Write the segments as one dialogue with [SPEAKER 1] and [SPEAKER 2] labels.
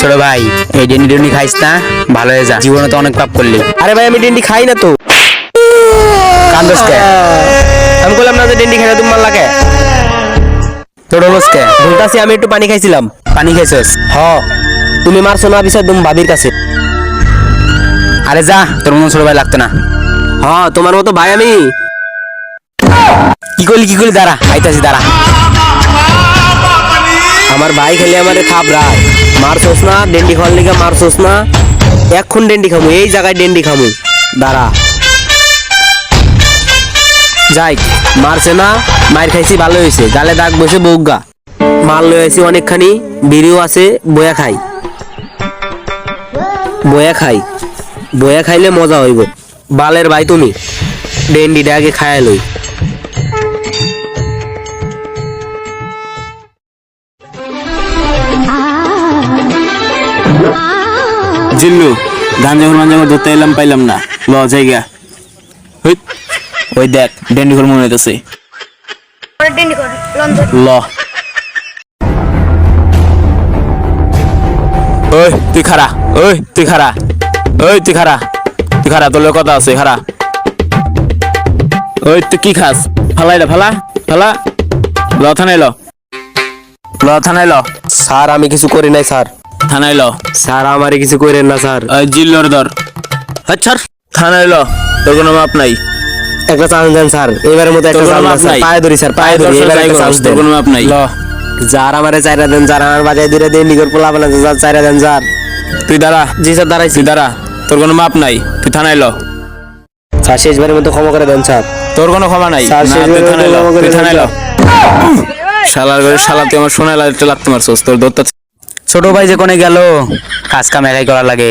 [SPEAKER 1] ছোট ভাই এই ডেন্ডি ডেন্ডি খাইস না ভালো হয়ে যা। জীবনে তো অনেক পাপ করলি।
[SPEAKER 2] আরে ভাই আমি ডেন্ডি খাই না তো।
[SPEAKER 1] কান্দস কে?
[SPEAKER 2] আমি বললাম না যে ডেন্ডি খাই না তুমি
[SPEAKER 1] তোর কে?
[SPEAKER 2] বলতাছি আমি একটু পানি খাইছিলাম।
[SPEAKER 1] পানি খেয়েছিস
[SPEAKER 2] হ। তুমি মারছো না বিষয় তুমি ভাবির কাছে।
[SPEAKER 1] আরে যা তোর মনে ছোট ভাই লাগতো না।
[SPEAKER 2] হ তোমার মতো ভাই আমি।
[SPEAKER 1] কি করলি কি করলি? দাঁড়া আইতাছি দাঁড়া।
[SPEAKER 2] আমার ভাই খেলে আমারে থাপ রায় মারছোস না, ডেন্ডি খাওয়ার লিগে মারছোস না। এখন ডেন্ডি খামু, এই জায়গায় ডেন্ডি খামু। দাঁড়া। যাই, মারছে না মার খাইছি ভালো হয়েছে গালে দাগ বসে বউগা মাল লয়ে আইছি অনেকখানি, বিড়িও আছে, বয়া খাই। বয়া খাই। বয়া খাইলে মজা হইব। বালের ভাই তুমি ডেন্ডিটা আগে খায় লই।
[SPEAKER 3] জিল্লু ধান যখন মাঞ্জামা ধরতে এলাম পাইলাম না। ল জায়গা ওই দেখ ডেন্ডি ঘর মনে হইতেছে। ল। ওই তুই খারা ওই তুই খারা ওই তুই খারা তুই খারা তোর কথা আছে খারা ওই তুই কি খাস? ফালাই ফালা ফালা। ল থানায় ল। ল থানায় ল।
[SPEAKER 2] স্যার আমি কিছু করি নাই স্যার।
[SPEAKER 3] থানায় ল।
[SPEAKER 2] স্যার আমারে কিছু করেন না স্যার।
[SPEAKER 3] জিল্লোর ধর আচ্ছা থানায় ল। তোর কোনো মাপ নাই।
[SPEAKER 2] একটা চান্স দেন স্যার। এবারের মতো একটা চান্স দেন। পায়ে ধরি স্যার পায়ে ধরি এবারে একটা চান্স দেন।
[SPEAKER 3] কোনো মাপ নাই।
[SPEAKER 2] ল। যার আমারে চাইরা দেন যার আমার বাজায় দিলে দেন নিগর পোলা বলে যার চাইরা দেন যার
[SPEAKER 3] তুই দাঁড়া।
[SPEAKER 2] জি স্যার দাঁড়াইছি।
[SPEAKER 3] তুই দাঁড়া। তোর কোনো মাপ নাই। তুই থানায় ল।
[SPEAKER 2] স্যার শেষবারের মতো ক্ষমা করে দেন স্যার।
[SPEAKER 3] তোর কোনো ক্ষমা নাই।
[SPEAKER 2] স্যার,
[SPEAKER 3] না,
[SPEAKER 2] শেষ
[SPEAKER 3] তুই
[SPEAKER 2] বেলায়
[SPEAKER 3] থানায় ল।
[SPEAKER 2] ক্ষমা করে দেন, স্যার।
[SPEAKER 3] শালার করে শালা তুই আমার সোনায় লাগতে লাগতে মারছস। তোর দত্তা
[SPEAKER 1] ছোট ভাই যে কোনে গেল কাজ কাম একাই করা লাগে।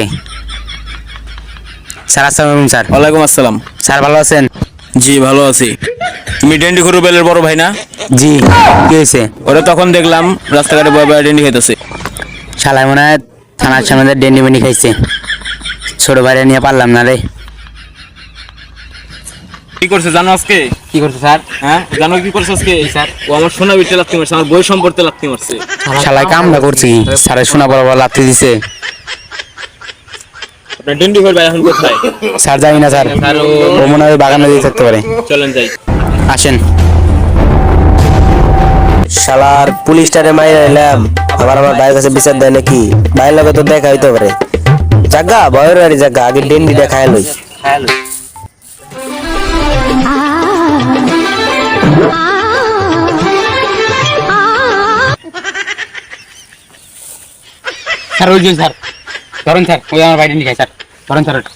[SPEAKER 1] স্যার আসসালামু আলাইকুম স্যার।
[SPEAKER 3] ওয়ালাইকুম আসসালাম।
[SPEAKER 1] স্যার ভালো আছেন?
[SPEAKER 3] জি ভালো আছি। তুমি ডেন্ডি খুরু বেলের বড় ভাই না?
[SPEAKER 1] জি কি হয়েছে?
[SPEAKER 3] ওরা তখন দেখলাম রাস্তাঘাটে বয় বয় ডেন্ডি খাইতেছে।
[SPEAKER 1] শালাই মনে হয় থানার সামনে ডেন্ডি মেন্ডি খাইছে। ছোট ভাইরা নিয়ে পারলাম না রে।
[SPEAKER 3] কি করছে জানো আজকে?
[SPEAKER 1] কি করছে স্যার?
[SPEAKER 3] হ্যাঁ? জানো কি করছে আজকে?
[SPEAKER 1] স্যার।
[SPEAKER 3] ও আমার সোনা বিটে লাগতে মারছে আমার বই সম্পর্কে লাগতে মারছে।
[SPEAKER 1] শালাই করছি। বড় লাথি দিছে।
[SPEAKER 3] আপনার ডেন্ডি ভাই এখন কোথায়?
[SPEAKER 1] স্যার জানি না স্যার। ও মনে হয় বাগানে দিয়ে থাকতে পারে।
[SPEAKER 3] চলেন যাই।
[SPEAKER 1] আসেন।
[SPEAKER 2] শালার পুলিশটারে মাইরা এলাম আবার আমার ভাইয়ের কাছে বিচার দেয় নাকি? ভাইয়ের লগে তো দেখা হইতে পারে। জাগা বয়ের বাড়ি জাগা আগে ডেন্ডি দেখায় লই।
[SPEAKER 1] স্যার ওই যে স্যার। ধরুন স্যার ওই আমার বাইরে নিয়ে স্যার। ধরুন স্যার ওটা।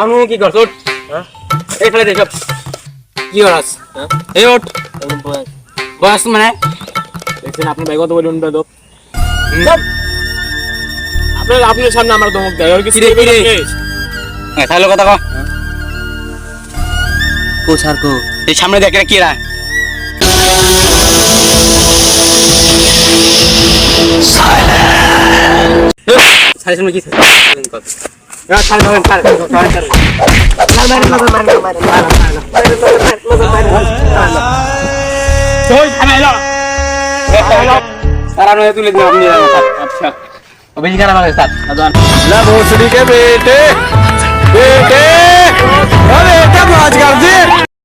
[SPEAKER 3] আমি কি করছ? ওঠ। এই ফেলে দে সব কি করছ এই ওঠ।
[SPEAKER 1] বয়স। মানে?
[SPEAKER 3] দেখছেন আপনি ভাই কত বলুন বেদব আপনার আপনার সামনে আমার ধমক দেয়। আর কিছু?
[SPEAKER 1] তাহলে কথা কো
[SPEAKER 2] কো স্যার কো।
[SPEAKER 1] এই সামনে দেখ কি রা স্যার সামনে কি স্যার আমি Obisikan apa Ustaz? Aduan.
[SPEAKER 3] La
[SPEAKER 1] musri ke bete. Bete.
[SPEAKER 3] Abe, kya baat karte?